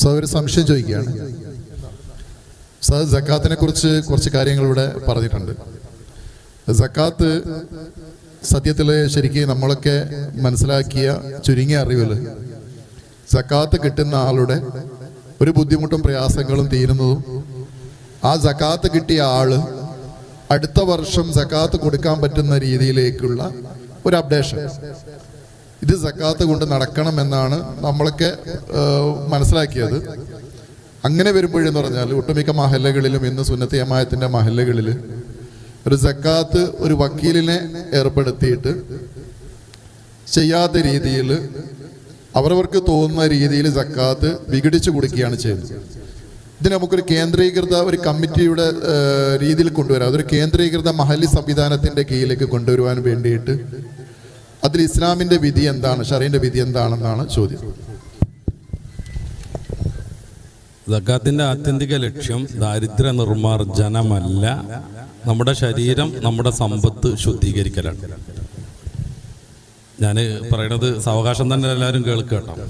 So ഒരു സംശയം ചോദിക്കുകയാണ്. സാർ ജക്കാത്തിനെ കുറിച്ച് കുറച്ച് കാര്യങ്ങൾ ഇവിടെ പറഞ്ഞിട്ടുണ്ട്. ജക്കാത്ത് സത്യത്തിൽ ശരിക്കും നമ്മളൊക്കെ മനസ്സിലാക്കിയ ചുരുങ്ങിയ അറിവിൽ ജക്കാത്ത് കിട്ടുന്ന ആളുടെ ഒരു ബുദ്ധിമുട്ടും പ്രയാസങ്ങളും തീരുന്നതും ആ ജക്കാത്ത് കിട്ടിയ ആൾ അടുത്ത വർഷം ജക്കാത്ത് കൊടുക്കാൻ പറ്റുന്ന രീതിയിലേക്കുള്ള ഒരു അപ്ഡേഷൻ ഇത് സക്കാത്ത് കൊണ്ട് നടക്കണം എന്നാണ് നമ്മളൊക്കെ മനസ്സിലാക്കിയത്. അങ്ങനെ വരുമ്പോഴെന്ന് പറഞ്ഞാൽ ഒട്ടുമിക്ക മഹല്ലകളിലും ഇന്ന് സുന്നത്തി അമായത്തിന്റെ മഹല്ലകളിൽ ഒരു സക്കാത്ത് ഒരു വക്കീലിനെ ഏർപ്പെടുത്തിയിട്ട് ചെയ്യാത്ത രീതിയിൽ അവരവർക്ക് തോന്നുന്ന രീതിയിൽ സക്കാത്ത് വിഘടിച്ചു കൊടുക്കുകയാണ് ചെയ്യുന്നത്. ഇതിന് നമുക്കൊരു കേന്ദ്രീകൃത ഒരു കമ്മിറ്റിയുടെ രീതിയിൽ കൊണ്ടുവരാം. അതൊരു കേന്ദ്രീകൃത മഹല്ലി സംവിധാനത്തിന്റെ കീഴിലേക്ക് കൊണ്ടുവരുവാൻ വേണ്ടിയിട്ട് അതിൽ ഇസ്ലാമിന്റെ വിധി എന്താണ്? ഷറീന്റെ വിധി എന്താണെന്നാണ് ചോദ്യം. സക്കാത്തിന്റെ ആത്യന്തിക ലക്ഷ്യം ദാരിദ്ര്യ നിർമ്മാർജനമല്ല. നമ്മുടെ ശരീരം നമ്മുടെ സമ്പത്ത് ശുദ്ധീകരിക്കലാണ്. ഞാൻ പറയണത് സാവകാശം തന്നെ എല്ലാവരും കേൾക്കട്ടോ കേട്ടോ.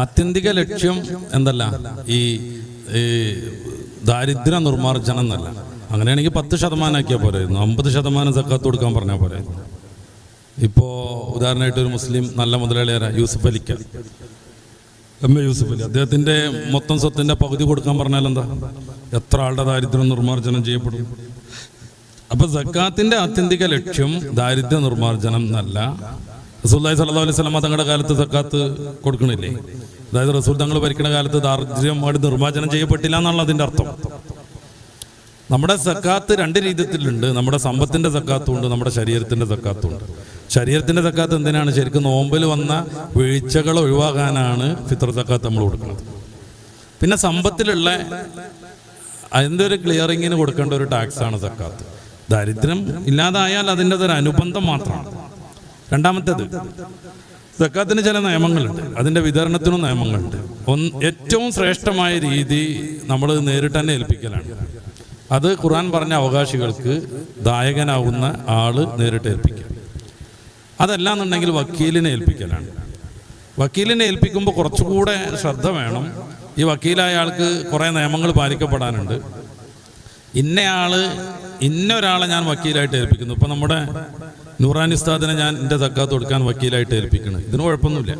ആത്യന്തിക ലക്ഷ്യം എന്തല്ല? ഈ ദാരിദ്ര്യ നിർമ്മാർജനം എന്നല്ല. അങ്ങനെയാണെങ്കിൽ പത്ത് ശതമാനം ആക്കിയാൽ പോരായിരുന്നു അമ്പത് ശതമാനം സക്കാത്ത് കൊടുക്കാൻ പറഞ്ഞാൽ പോരായിരുന്നു ഇപ്പോൾ ഉദാഹരണമായിട്ട് ഒരു മുസ്ലിം നല്ല മുതലാളിയാരാ? Yusuf അലിക്ക. M A Yusuf Ali. അദ്ദേഹത്തിന്റെ മൊത്തം സ്വത്തിന്റെ പകുതി കൊടുക്കാൻ പറഞ്ഞാൽ എന്താ? എത്ര ആളുടെ ദാരിദ്ര്യം നിർമ്മാർജനം ചെയ്യപ്പെടും? അപ്പൊ സക്കാത്തിന്റെ ആത്യന്തിക ലക്ഷ്യം ദാരിദ്ര്യ നിർമ്മാർജനം എന്നല്ല. റസൂല്ലായി സല്ലല്ലാഹു അലൈഹി സ്വലമ തങ്ങളുടെ കാലത്ത് സക്കാത്ത് കൊടുക്കണില്ലേ? അതായത് റസൂൽ തങ്ങൾ ഭരിക്കുന്ന കാലത്ത് ദാരിദ്ര്യം അവിടെ നിർമ്മാർജനം ചെയ്യപ്പെട്ടില്ല എന്നുള്ള അതിന്റെ അർത്ഥം. നമ്മുടെ സക്കാത്ത് രണ്ട് രീതിയിലുണ്ട്. നമ്മുടെ സമ്പത്തിന്റെ സക്കാത്തും ഉണ്ട് നമ്മുടെ ശരീരത്തിന്റെ സക്കാത്തും ഉണ്ട് ശരീരത്തിന്റെ സക്കാത്ത് എന്തിനാണ്? ശരിക്കും നോമ്പിൽ വന്ന വീഴ്ചകൾ ഒഴിവാക്കാനാണ് ഫിത്ര തക്കാത്ത് നമ്മൾ കൊടുക്കുന്നത്. പിന്നെ സമ്പത്തിലുള്ള അതിന്റെ ഒരു ക്ലിയറിങ്ങിന് കൊടുക്കേണ്ട ഒരു ടാക്സ് ആണ് സക്കാത്ത് ദാരിദ്ര്യം ഇല്ലാതായാൽ അതിന്റെ ഒരു അനുബന്ധം മാത്രമാണ്. രണ്ടാമത്തേത് സക്കാത്തിന് ചില നിയമങ്ങളുണ്ട്. അതിന്റെ വിതരണത്തിനും നിയമങ്ങളുണ്ട്. ഒന്ന് ഏറ്റവും ശ്രേഷ്ഠമായ രീതി നമ്മൾ നേരിട്ട് തന്നെ ഏൽപ്പിക്കലാണ്. അത് ഖുർആൻ പറഞ്ഞ അവകാശികൾക്ക് ദായകനാവുന്ന ആൾ നേരിട്ട് ഏൽപ്പിക്കുക. അതല്ല എന്നുണ്ടെങ്കിൽ വക്കീലിനെ ഏൽപ്പിക്കലാണ്. വക്കീലിനെ ഏൽപ്പിക്കുമ്പോൾ കുറച്ചുകൂടെ ശ്രദ്ധ വേണം. ഈ വക്കീലായ ആൾക്ക് കുറേ നിയമങ്ങൾ പാലിക്കപ്പെടാനുണ്ട്. ഇന്നയാൾ ഇന്ന ഒരാളെ ഞാൻ വക്കീലായിട്ട് ഏൽപ്പിക്കുന്നു. ഇപ്പം നമ്മുടെ നൂറാനി ഉസ്താദിനെ ഞാൻ എന്റെ തക്കാത്ത് കൊടുക്കാൻ വക്കീലായിട്ട് ഏൽപ്പിക്കണം. ഇതിന് കുഴപ്പമൊന്നുമില്ല.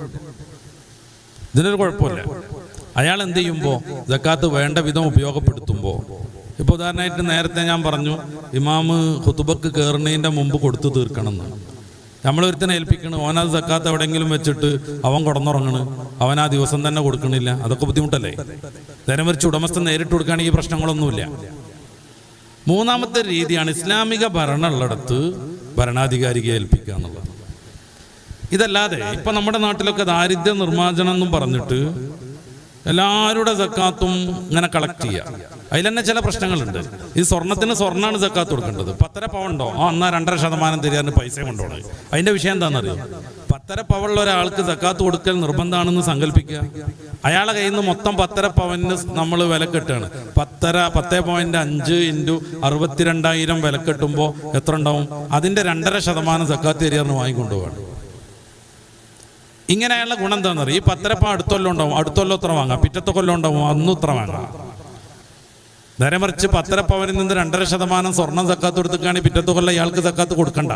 ഇതിനൊരു കുഴപ്പമില്ല. അയാൾ എന്ത് ചെയ്യുമ്പോൾ ജക്കാത്ത് വേണ്ട വിധം ഉപയോഗപ്പെടുത്തുമ്പോൾ ഇപ്പോൾ ഉദാഹരണമായിട്ട് നേരത്തെ ഞാൻ പറഞ്ഞു ഇമാമ് ഖുത്തുബക്ക് കയറുന്നതിന്റെ മുമ്പ് കൊടുത്തു തീർക്കണം എന്ന് നമ്മളൊരുത്തനെ ഏൽപ്പിക്കണം അവനത് സക്കാത്ത് എവിടെയെങ്കിലും വെച്ചിട്ട് അവൻ കുടന്നുറങ്ങണ് അവൻ ആ ദിവസം തന്നെ കൊടുക്കണില്ല. അതൊക്കെ ബുദ്ധിമുട്ടല്ലേ? നേരം വരച്ച് ഉടമസ്ഥൻ നേരിട്ട് കൊടുക്കുകയാണെങ്കിൽ പ്രശ്നങ്ങളൊന്നുമില്ല. മൂന്നാമത്തെ രീതിയാണ് ഇസ്ലാമിക ഭരണമുള്ളിടത്ത് ഭരണാധികാരിയെ ഏൽപ്പിക്കുക എന്നുള്ളത്. ഇതല്ലാതെ ഇപ്പൊ നമ്മുടെ നാട്ടിലൊക്കെ ദാരിദ്ര്യ നിർമ്മാർജനം എന്നും പറഞ്ഞിട്ട് എല്ലാവരുടെ സക്കാത്തും ഇങ്ങനെ കളക്ട് ചെയ്യുക അതിൽ തന്നെ ചില പ്രശ്നങ്ങളുണ്ട്. ഈ സ്വർണത്തിന് സ്വർണമാണ് സക്കാത്ത് കൊടുക്കേണ്ടത്. പത്തര പവണ്ടോ? ആ എന്നാ രണ്ടര ശതമാനം തരാൻ പൈസ കൊണ്ടോണ് അതിന്റെ വിഷയം എന്താണെന്നറിയോ? പത്തര പവുള്ള ഒരാൾക്ക് സക്കാത്ത് കൊടുക്കൽ നിർബന്ധമാണെന്ന് സങ്കല്പിക്കുക. അയാളെ കയ്യിൽ നിന്ന് മൊത്തം പത്തര പവന് നമ്മൾ വില കെട്ടുകയാണ്. പത്തര പത്തേ പോയിന്റ് അഞ്ച് ഇന്റു അറുപത്തിരണ്ടായിരം വില കെട്ടുമ്പോൾ എത്ര ഉണ്ടാവും? അതിന്റെ രണ്ടര ശതമാനം സക്കാത്ത് തരികയെന്ന് വാങ്ങിക്കൊണ്ടുപോവാണ്. ഇങ്ങനെയുള്ള ഗുണം എന്താണെന്ന് ഈ പത്തരപ്പം അടുത്തൊല്ലം ഉണ്ടാവും. അടുത്തൊല്ലം ഉത്ര വാങ്ങാം. പിറ്റത്തെ കൊല്ലം ഉണ്ടാവും. അന്ന് ഉത്ര വാങ്ങാം നേരെ മറിച്ച് പത്തരപ്പവനിൽ നിന്ന് രണ്ടര ശതമാനം സ്വർണം സക്കാത്ത് കൊടുത്തിക്കാണെങ്കിൽ പിറ്റത്തെ കൊല്ലം ഇയാൾക്ക് സക്കാത്ത് കൊടുക്കണ്ട.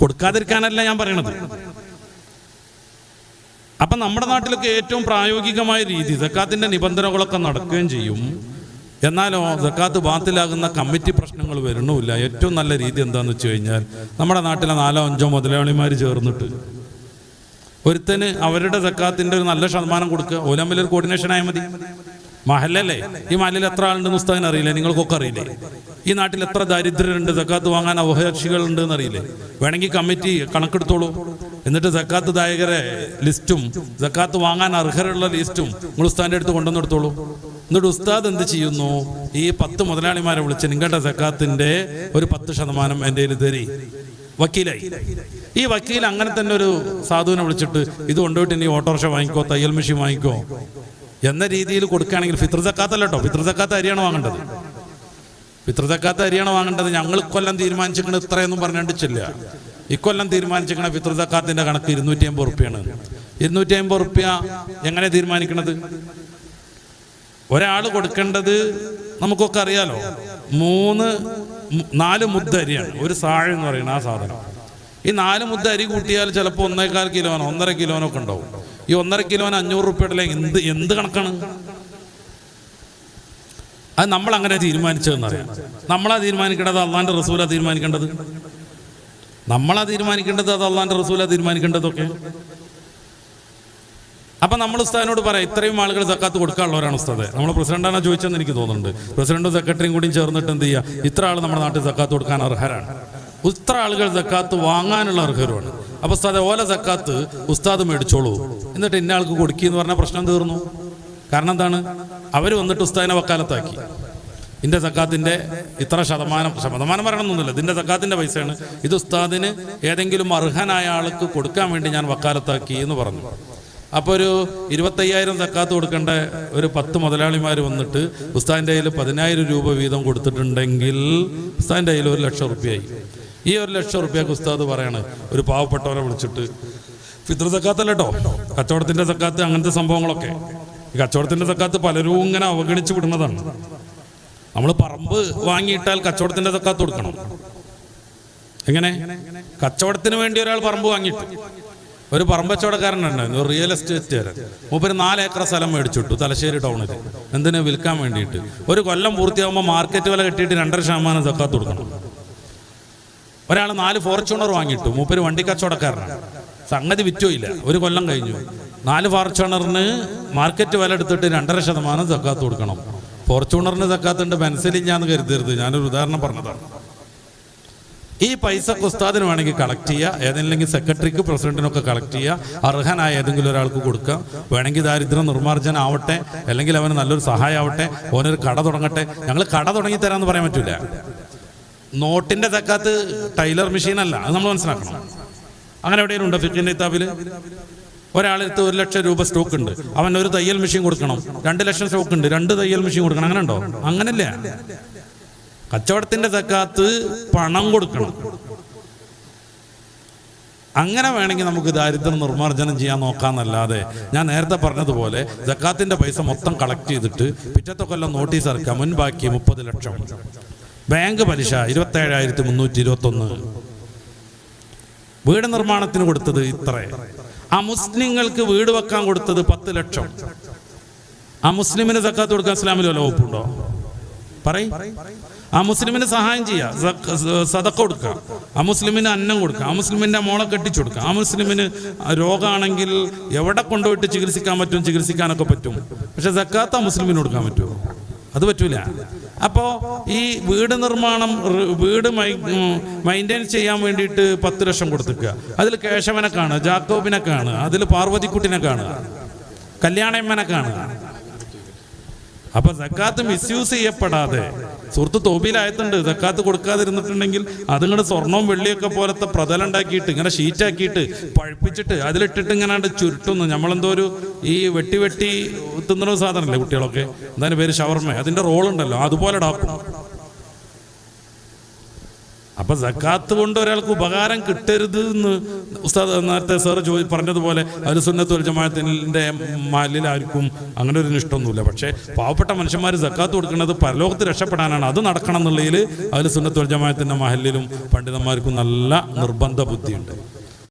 കൊടുക്കാതിരിക്കാനല്ല ഞാൻ പറയണത്. അപ്പൊ നമ്മുടെ നാട്ടിലൊക്കെ ഏറ്റവും പ്രായോഗികമായ രീതി സക്കാത്തിന്റെ നിബന്ധനകളൊക്കെ നടക്കുകയും ചെയ്യും. എന്നാലോ സക്കാത്ത് ബാത്തിലാകുന്ന കമ്മിറ്റി പ്രശ്നങ്ങൾ വരണമില്ല ഏറ്റവും നല്ല രീതി എന്താണെന്ന് വെച്ച് കഴിഞ്ഞാൽ നമ്മുടെ നാട്ടിലെ നാലോ അഞ്ചോ മുതലാളിമാർ ചേർന്നിട്ട് ഒരുത്തന് അവരുടെ സക്കാത്തിന്റെ ഒരു നല്ല ശതമാനം കൊടുക്കുക. ഓലമ്മിൽ ഒരു കോർഡിനേഷൻ ആയാൽ മതി. മഹലല്ലേ? ഈ മഹലിൽ എത്ര ആളുണ്ട് മുസ്താഖിന് അറിയില്ലേ. നിങ്ങൾക്കൊക്കെ അറിയില്ലേ? ഈ നാട്ടിൽ എത്ര ദരിദ്രരുണ്ട് സക്കാത്ത് വാങ്ങാൻ അവകാശികളുണ്ട് എന്നറിയില്ലേ വേണമെങ്കിൽ കമ്മിറ്റി കണക്കെടുത്തോളൂ. എന്നിട്ട് സക്കാത്ത് ദായകരെ ലിസ്റ്റും സക്കാത്ത് വാങ്ങാൻ അർഹരുള്ള ലിസ്റ്റും നിങ്ങൾ ഉസ്താദിന്റെ അടുത്ത് കൊണ്ടുവന്നെടുത്തോളൂ എന്നിട്ട് ഉസ്താദ് എന്ത് ചെയ്യുന്നു? ഈ പത്ത് മുതലാളിമാരെ വിളിച്ച് നിങ്ങളുടെ സക്കാത്തിന്റെ ഒരു പത്ത് ശതമാനം എന്റെ തരി. വക്കീലായി. ഈ വക്കീൽ അങ്ങനെ തന്നെ ഒരു സാധുവിനെ വിളിച്ചിട്ട് ഇത് കൊണ്ടുപോയിട്ട് ഇനി ഓട്ടോറിക്ഷ വാങ്ങിക്കോ തയ്യൽ മെഷീൻ വാങ്ങിക്കോ? എന്ന രീതിയിൽ കൊടുക്കുകയാണെങ്കിൽ ഫിത്ര സക്കാത്തല്ല കേട്ടോ ഫിത്ര സക്കാത്ത് അരിയാണ് വാങ്ങേണ്ടത്. പിതൃതക്കാത്ത അരിയാണ് വാങ്ങേണ്ടത്. ഞങ്ങൾ കൊല്ലം തീരുമാനിച്ചിരിക്കണ ഇത്രയൊന്നും പറഞ്ഞിട്ടില്ല ഇക്കൊല്ലം തീരുമാനിച്ചിരിക്കണ പിതൃതക്കാത്തിന്റെ കണക്ക് ഇരുന്നൂറ്റി അമ്പത് റുപ്യാണ്. ഇരുന്നൂറ്റി അമ്പത് റുപ്യ എങ്ങനെ തീരുമാനിക്കണത്? ഒരാൾ കൊടുക്കേണ്ടത് നമുക്കൊക്കെ അറിയാലോ. മൂന്ന് നാല് മുദ്ദ അരിയാണ്. ഒരു സാഴ എന്ന് പറയുന്നത് ആ സാധനം. ഈ നാല് മുദ്ദ അരി കൂട്ടിയാൽ ചിലപ്പോൾ ഒന്നേകാൽ കിലോനോ ഒന്നര കിലോനോ ഒക്കെ ഉണ്ടാവും. ഈ ഒന്നര കിലോന് അഞ്ഞൂറ് റുപ്യയുടെ എന്ത് എന്ത് കണക്കാണ്? അത് നമ്മൾ അങ്ങനെ തീരുമാനിച്ചതെന്നറിയാം നമ്മളാ തീരുമാനിക്കേണ്ടത് അള്ളാന്റെ റസൂല തീരുമാനിക്കേണ്ടത്? നമ്മളാ തീരുമാനിക്കേണ്ടത് അത് അള്ളാന്റെ റസൂല തീരുമാനിക്കേണ്ടതൊക്കെ? അപ്പൊ നമ്മൾ ഉസ്താദിനോട് പറയാം ഇത്രയും ആളുകൾ സക്കാത്ത് കൊടുക്കാനുള്ളവരാണ് ഉസ്താദ്. നമ്മൾ പ്രസിഡന്റാണ് ചോദിച്ചതെന്ന് എനിക്ക് തോന്നുന്നുണ്ട്. പ്രസിഡന്റും സെക്രട്ടറിയും കൂടിയും ചേർന്നിട്ട് എന്ത് ചെയ്യുക ഇത്ര ആൾ നമ്മുടെ നാട്ടിൽ സക്കാത്ത് കൊടുക്കാൻ അർഹരാണ്. ഇത്ര ആളുകൾ സക്കാത്ത് വാങ്ങാനുള്ള അർഹരുമാണ്. അപ്പൊ ഉസ്താദ് ഓല സക്കാത്ത് ഉസ്താദ് മേടിച്ചോളൂ. എന്നിട്ട് ഇന്ന ആൾക്ക് കൊടുക്കി എന്ന് പറഞ്ഞ പ്രശ്നം തീർന്നു. കാരണം എന്താണ്? അവർ വന്നിട്ട് ഉസ്താദിനെ വക്കാലത്താക്കി. ഇന്റെ സക്കാത്തിന്റെ ഇത്ര ശതമാനം ശതമാനം പറയണമെന്നൊന്നുമില്ല. ഇതിന്റെ സക്കാത്തിന്റെ പൈസയാണ്. ഇത് ഉസ്താദിന് ഏതെങ്കിലും അർഹനായ ആൾക്ക് കൊടുക്കാൻ വേണ്ടി ഞാൻ വക്കാലത്താക്കി എന്ന് പറഞ്ഞു. അപ്പോൾ ഒരു ഇരുപത്തയ്യായിരം തക്കാത്ത് കൊടുക്കേണ്ട ഒരു പത്ത് മുതലാളിമാർ വന്നിട്ട് ഉസ്താന്റെ കയ്യിൽ പതിനായിരം രൂപ വീതം കൊടുത്തിട്ടുണ്ടെങ്കിൽ ഉസ്താന്റെ കയ്യിൽ ഒരു ലക്ഷം റുപ്യയായി ഈ ഒരു ലക്ഷം റുപ്യക്ക് ഉസ്താദ് പറയാണ് ഒരു പാവപ്പെട്ടവരെ വിളിച്ചിട്ട് ഫിത്ര തക്കാത്തല്ല കേട്ടോ കച്ചവടത്തിന്റെ തക്കാത്ത് അങ്ങനത്തെ സംഭവങ്ങളൊക്കെ. ഈ കച്ചവടത്തിന്റെ തക്കാത്ത് പലരും ഇങ്ങനെ അവഗണിച്ച് വിടുന്നതാണ്. നമ്മൾ പറമ്പ് വാങ്ങിയിട്ടാൽ കച്ചവടത്തിന്റെ തക്കാത്ത് കൊടുക്കണം. എങ്ങനെ? കച്ചവടത്തിന് വേണ്ടി ഒരാൾ പറമ്പ് വാങ്ങിയിട്ടു. ഒരു പറമ്പച്ചവടക്കാരനുണ്ട്. ഒരു റിയൽ എസ്റ്റേറ്റുകാരൻ മൂപ്പര് നാല് ഏക്കർ സ്ഥലം മേടിച്ചിട്ടു തലശ്ശേരി ടൗണിൽ എന്തിനു വിൽക്കാൻ വേണ്ടിയിട്ട്? ഒരു കൊല്ലം പൂർത്തിയാകുമ്പോൾ മാർക്കറ്റ് വില കെട്ടിയിട്ട് രണ്ടര ശതമാനം സക്കാത്ത് കൊടുക്കണം. ഒരാൾ നാല് ഫോർച്യൂണർ വാങ്ങിയിട്ടു. മൂപ്പര് വണ്ടി കച്ചവടക്കാരനാണ്. സംഗതി വിറ്റോയില്ല ഒരു കൊല്ലം കഴിഞ്ഞു. നാല് ഫോർച്യൂണറിന് മാർക്കറ്റ് വില എടുത്തിട്ട് രണ്ടര ശതമാനം സക്കാത്ത് കൊടുക്കണം. ഫോർച്യൂണറിന് സക്കാത്തുണ്ട് ബെൻസിലിഞ്ഞാന്ന് കരുതരുത്. ഞാനൊരു ഉദാഹരണം പറഞ്ഞതാണ്. ഈ പൈസ ഉസ്താദിന് വേണമെങ്കിൽ കളക്ട് ചെയ്യുക ഏതെങ്കിലും സെക്രട്ടറിക്ക് പ്രസിഡന്റിനൊക്കെ കളക്ട് ചെയ്യുക അർഹനായ ഏതെങ്കിലും ഒരാൾക്ക് കൊടുക്കുക വേണമെങ്കിൽ ദാരിദ്ര്യ നിർമ്മാർജനം ആവട്ടെ അല്ലെങ്കിൽ അവന് നല്ലൊരു സഹായം ആവട്ടെ ഓനൊരു കട തുടങ്ങട്ടെ. ഞങ്ങൾ കട തുടങ്ങി തരാമെന്ന് പറയാൻ പറ്റൂല. നോട്ടിന്റെ തക്കാത്ത് ടൈലർ മെഷീൻ അല്ല അത് നമ്മൾ മനസ്സിലാക്കണം. അങ്ങനെ എവിടെയും ഉണ്ടോ ഫിക്കിന്റെ കിതാബിൽ ഒരാളെടുത്ത് ഒരു ലക്ഷം രൂപ സ്റ്റോക്ക് ഉണ്ട്. അവൻ ഒരു തയ്യൽ മെഷീൻ കൊടുക്കണം. രണ്ട് ലക്ഷം സ്റ്റോക്ക് ഉണ്ട്. രണ്ട് തയ്യൽ മെഷീൻ കൊടുക്കണം. അങ്ങനെ ഉണ്ടോ? അങ്ങനല്ല? കച്ചവടത്തിന്റെ തക്കാത്ത് പണം കൊടുക്കണം. അങ്ങനെ വേണമെങ്കിൽ നമുക്ക് ദാരിദ്ര്യം നിർമ്മാർജനം ചെയ്യാൻ നോക്കാന്നല്ലാതെ ഞാൻ നേരത്തെ പറഞ്ഞതുപോലെ ജക്കാത്തിന്റെ പൈസ മൊത്തം കളക്ട് ചെയ്തിട്ട് പിറ്റത്തെ കൊല്ലം നോട്ടീസ് ഇറക്കാം മുൻപാക്കി മുപ്പത് ലക്ഷം. ബാങ്ക് പലിശ ഇരുപത്തേഴായിരത്തി മുന്നൂറ്റി ഇരുപത്തി ഒന്ന് വീട് നിർമ്മാണത്തിന് കൊടുത്തത് ഇത്ര. ആ മുസ്ലിങ്ങൾക്ക് വീട് വെക്കാൻ കൊടുത്തത് പത്ത് ലക്ഷം. ആ മുസ്ലിമിന് സക്കാത്ത് കൊടുക്കാൻ ഇസ്ലാമിൽ വല്ല വകുപ്പുണ്ടോ? പറയും. ആ മുസ്ലിമിന് സഹായം ചെയ്യുക സതക്ക കൊടുക്കുക ആ മുസ്ലിമിന് അന്നം കൊടുക്കുക ആ മുസ്ലിമിന്റെ മോളെ കെട്ടിച്ചു കൊടുക്കുക ആ മുസ്ലിമിന് രോഗമാണെങ്കിൽ എവിടെ കൊണ്ടുപോയിട്ട് ചികിത്സിക്കാൻ പറ്റും? ചികിത്സിക്കാനൊക്കെ പറ്റും. പക്ഷെ സക്കാത്ത മുസ്ലിമിന് കൊടുക്കാൻ പറ്റുമോ? അത് പറ്റൂല. അപ്പോൾ ഈ വീട് നിർമ്മാണം വീട് മൈന്റെയിൻ ചെയ്യാൻ വേണ്ടിയിട്ട് പത്ത് ലക്ഷം കൊടുത്തിക്കുക അതിൽ കേശവനെ കാണുക ജാക്കോബിനെ കാണുക അതിൽ പാർവതിക്കുട്ടിനെ കാണുക കല്യാണമ്മനെ കാണുക. അപ്പൊ സക്കാത്ത് മിസ്യൂസ് ചെയ്യപ്പെടാതെ. സുഹൃത്ത് തോബിയിലായത്തുണ്ട് സക്കാത്ത് കൊടുക്കാതിരുന്നിട്ടുണ്ടെങ്കിൽ അതിങ്ങനെ സ്വർണവും വെള്ളിയൊക്കെ പോലത്തെ പ്രതലുണ്ടാക്കിയിട്ട് ഇങ്ങനെ ഷീറ്റാക്കിയിട്ട് പഴുപ്പിച്ചിട്ട് അതിലിട്ടിട്ട് ഇങ്ങനെ ചുരുട്ടുന്നു. നമ്മളെന്തോ ഒരു ഈ വെട്ടി വെട്ടി തിന്നുന്ന സാധനമല്ലേ കുട്ടികളൊക്കെ? എന്തായാലും പേര്? ഷവർമ. അതിന്റെ റോളുണ്ടല്ലോ. അതുപോലെ ഡാക്കും അപ്പൊ സക്കാത്ത് കൊണ്ട് ഒരാൾക്ക് ഉപകാരം കിട്ടരുത് എന്ന് ഉസ്താദ് നേരത്തെ സാർ ചോദി പറഞ്ഞതുപോലെ അലുസുന്നത്തുൽ ജമാഅത്തിന്റെ മാലിൽ ആർക്കും അങ്ങനെ ഒരു ഇഷ്ടമൊന്നുമില്ല പക്ഷേ പാവപ്പെട്ട മനുഷ്യന്മാർ സക്കാത്ത് കൊടുക്കുന്നത് പരലോകത്ത് രക്ഷപ്പെടാനാണ്. അത് നടക്കണം എന്നുള്ളതിൽ അലുസുന്നത്തുൽ ജമാഅത്തിന്റെ മഹലിലും പണ്ഡിതന്മാർക്കും നല്ല നിർബന്ധ ബുദ്ധിയുണ്ട്